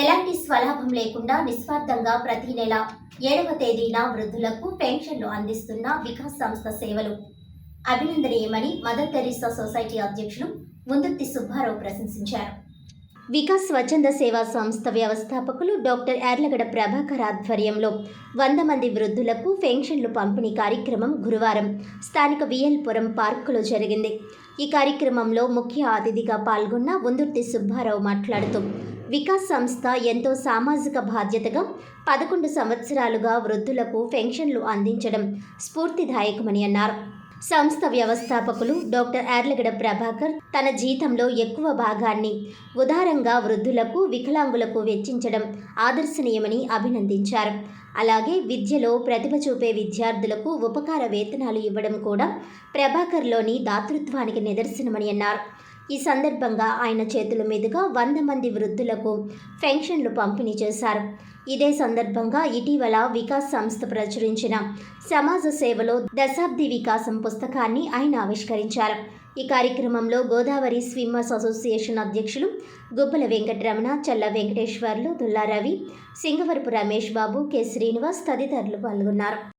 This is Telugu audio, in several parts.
ఎలాంటి స్వలాభం లేకుండా నిస్వార్థంగా ప్రతి నెల ఏడవ తేదీన వృద్ధులకు పెన్షన్లు అందిస్తున్న వికాస్ సంస్థ సేవలు. అభినందనీయమని మదర్ తెరీసా సొసైటీ అధ్యక్షులు ముందుర్తి సుబ్బారావు ప్రశంసించారు. వికాస్ స్వచ్ఛంద సేవా సంస్థ వ్యవస్థాపకులు డాక్టర్ యార్లగడ ప్రభాకర్ ఆధ్వర్యంలో వంద మంది వృద్ధులకు పెన్షన్లు పంపిణీ కార్యక్రమం గురువారం స్థానిక విఎల్పురం పార్కులో జరిగింది. ఈ కార్యక్రమంలో ముఖ్య అతిథిగా పాల్గొన్న ముందుర్తి సుబ్బారావు మాట్లాడుతూ వికాస్ సంస్థ ఎంతో సామాజిక బాధ్యతగా పదకొండు సంవత్సరాలుగా వృద్ధులకు పెన్షన్లు అందించడం స్ఫూర్తిదాయకమని అన్నారు. సంస్థ వ్యవస్థాపకులు డాక్టర్ యార్లగడ ప్రభాకర్ తన జీతంలో ఎక్కువ భాగాన్ని ఉదారంగా వృద్ధులకు వికలాంగులకు వెచ్చించడం ఆదర్శనీయమని అభినందించారు. అలాగే విద్యలో ప్రతిభ చూపే విద్యార్థులకు ఉపకార వేతనాలు ఇవ్వడం కూడా ప్రభాకర్లోని దాతృత్వానికి నిదర్శనమని అన్నారు. ఈ సందర్భంగా ఆయన చేతుల మీదుగా వంద మంది వృద్ధులకు పెన్షన్లు పంపిణీ చేశారు. ఇదే సందర్భంగా ఇటీవల వికాస్ సంస్థ ప్రచురించిన సమాజ సేవలో దశాబ్ది వికాసం పుస్తకాన్ని ఆయన ఆవిష్కరించారు. ఈ కార్యక్రమంలో గోదావరి స్విమ్మర్స్ అసోసియేషన్ అధ్యక్షులు గుబ్బల వెంకటరమణ చల్ల వెంకటేశ్వర్లు దుల్లారవి సింగవరపు రమేష్ బాబు కె శ్రీనివాస్ తదితరులు పాల్గొన్నారు.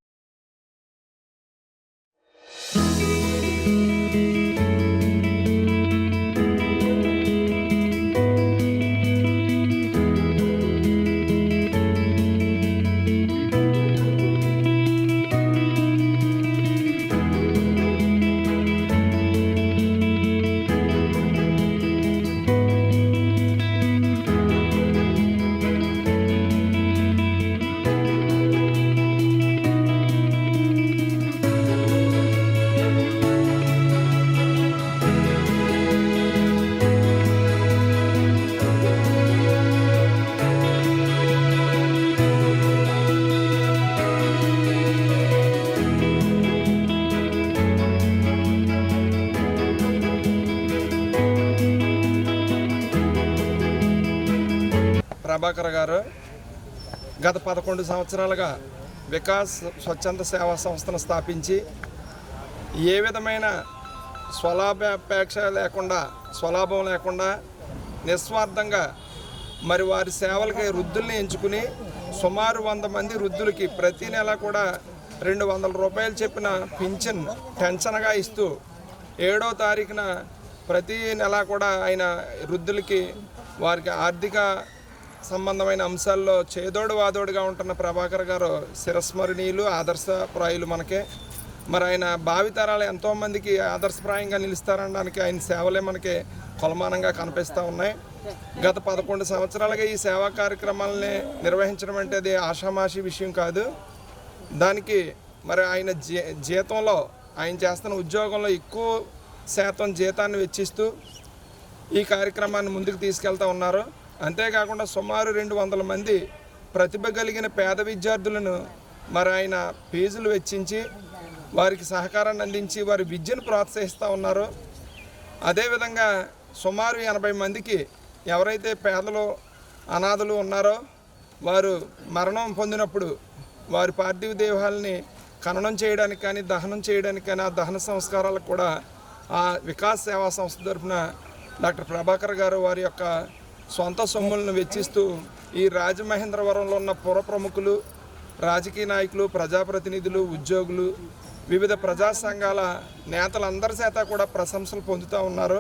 ప్రభాకర్ గారు గత పదకొండు సంవత్సరాలుగా వికాస్ స్వచ్ఛంద సేవా సంస్థను స్థాపించి ఏ విధమైన స్వలాభాపేక్ష లేకుండా స్వలాభం లేకుండా నిస్వార్థంగా మరి వారి సేవలకి వృద్ధుల్ని ఎంచుకుని సుమారు వంద మంది వృద్ధులకి ప్రతి నెల కూడా రెండు వందల రూపాయలు చెప్పిన పింఛన్ పెన్షన్గా ఇస్తూ ఏడో తారీఖున ప్రతి నెల కూడా ఆయన వృద్ధులకి వారికి ఆర్థిక సంబంధమైన అంశాల్లో చేదోడు వాదోడుగా ఉంటున్న ప్రభాకర్ గారు శిరస్మరణీయులు ఆదర్శప్రాయులు మనకే. మరి ఆయన భావితరాలు ఎంతోమందికి ఆదర్శప్రాయంగా నిలుస్తారనడానికి ఆయన సేవలే మనకి కొలమానంగా కనిపిస్తూ ఉన్నాయి. గత పదకొండు సంవత్సరాలుగా ఈ సేవా కార్యక్రమాలని నిర్వహించడం అంటే అది ఆషామాషి విషయం కాదు. దానికి మరి ఆయన జీ జీతంలో ఆయన చేస్తున్న ఉద్యోగంలో ఎక్కువ శాతం జీతాన్ని వెచ్చిస్తూ ఈ కార్యక్రమాన్ని ముందుకు తీసుకెళ్తా ఉన్నారు. అంతేకాకుండా సుమారు రెండు వందల మంది ప్రతిభ కలిగిన పేద విద్యార్థులను మరి ఆయన ఫీజులు వెచ్చించి వారికి సహకారాన్ని అందించి వారి విద్యను ప్రోత్సహిస్తూ ఉన్నారు. అదేవిధంగా సుమారు ఎనభై మందికి ఎవరైతే పేదలు అనాథలు ఉన్నారో వారు మరణం పొందినప్పుడు వారి పార్థివ దేహాలని ఖననం చేయడానికి కానీ దహనం చేయడానికి కానీ ఆ దహన సంస్కారాలకు కూడా ఆ వికాస్ సేవా సంస్థ తరఫున డాక్టర్ ప్రభాకర్ గారు వారి యొక్క సొంత సొమ్ములను వెచ్చిస్తూ ఈ రాజమహేంద్రవరంలో ఉన్న పుర ప్రముఖులు రాజకీయ నాయకులు ప్రజాప్రతినిధులు ఉద్యోగులు వివిధ ప్రజా సంఘాల నేతలందరి చేత కూడా ప్రశంసలు పొందుతూ ఉన్నారు.